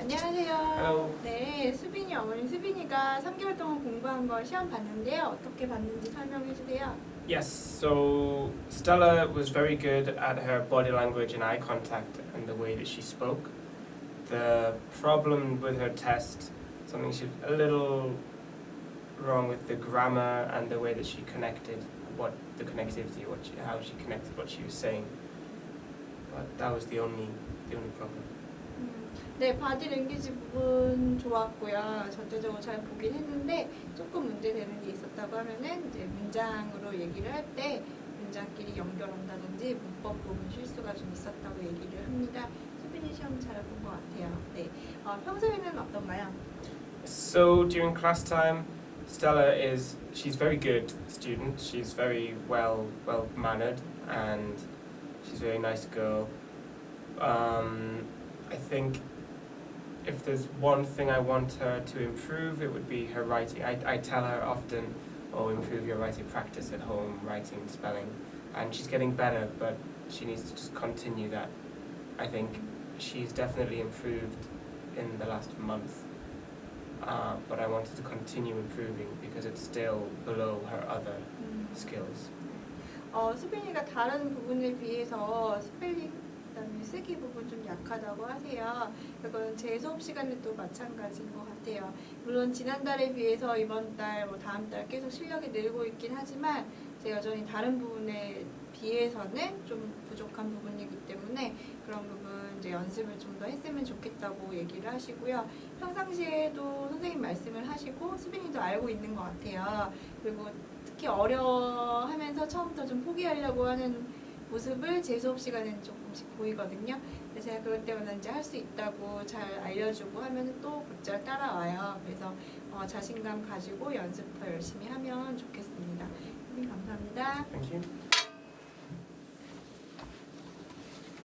안녕하세요. Hello. 네, 수빈이 어머니 수빈이가 3개월 동안 공부한 걸 시험 봤는데요. 어떻게 봤는지 설명해 주세요. Yes, so Stella was very good at her body language and eye contact and the way that she spoke. The problem with her test, something she a little wrong with the grammar and the way that she connected what the connectivity, what she, how she connected what she was saying. But that was the only the only problem. 음, 네, 바디 랭귀지 부분 좋았고요. 전체적으로 잘 보긴 했는데 조금 문제되는 게 있었다고 하면은 이제 문장으로 얘기를 할 때 문장끼리 연결한다든지 문법 부분 실수가 좀 있었다고 얘기를 합니다. 수빈이 시험 잘본것 같아요. 네, 어, 평소에는 어떤가요? So during class time, Stella is she's very good student. She's very well well mannered and she's a very nice girl. Um, I think if there's one thing I want her to improve, it would be her writing. I, I tell her often, oh, improve your writing practice at home, writing and spelling. And she's getting better, but she needs to just continue that. I think she's definitely improved in the last month. Uh, but I wanted to continue improving because it's still below her other 음. skills. 어, 수빈이가 다른 부분에 비해서 스펠링 그다음에 쓰기 부분 좀 약하다고 하세요. 그건 제 수업 시간에도 마찬가지인 것 같아요. 물론 지난달에 비해서 이번 달, 뭐 다음 달 계속 실력이 늘고 있긴 하지만 제가 여전히 다른 부분에 비해서는 좀 부족한 부분이기 때문에 그런 부분 이제 연습을 좀 더 했으면 좋겠다고 얘기를 하시고요. 평상시에도 선생님 말씀을 하시고 수빈이도 알고 있는 것 같아요. 그리고 특히 어려하면서 처음부터 좀 포기하려고 하는 모습을 제 수업 시간에는 조금씩 보이거든요. 그래서 제가 그럴 때마다 이제 할 수 있다고 잘 알려주고 하면 또 곧잘 따라와요. 그래서 어, 자신감 가지고 연습 더 열심히 하면 좋겠습니다. 선생님 감사합니다.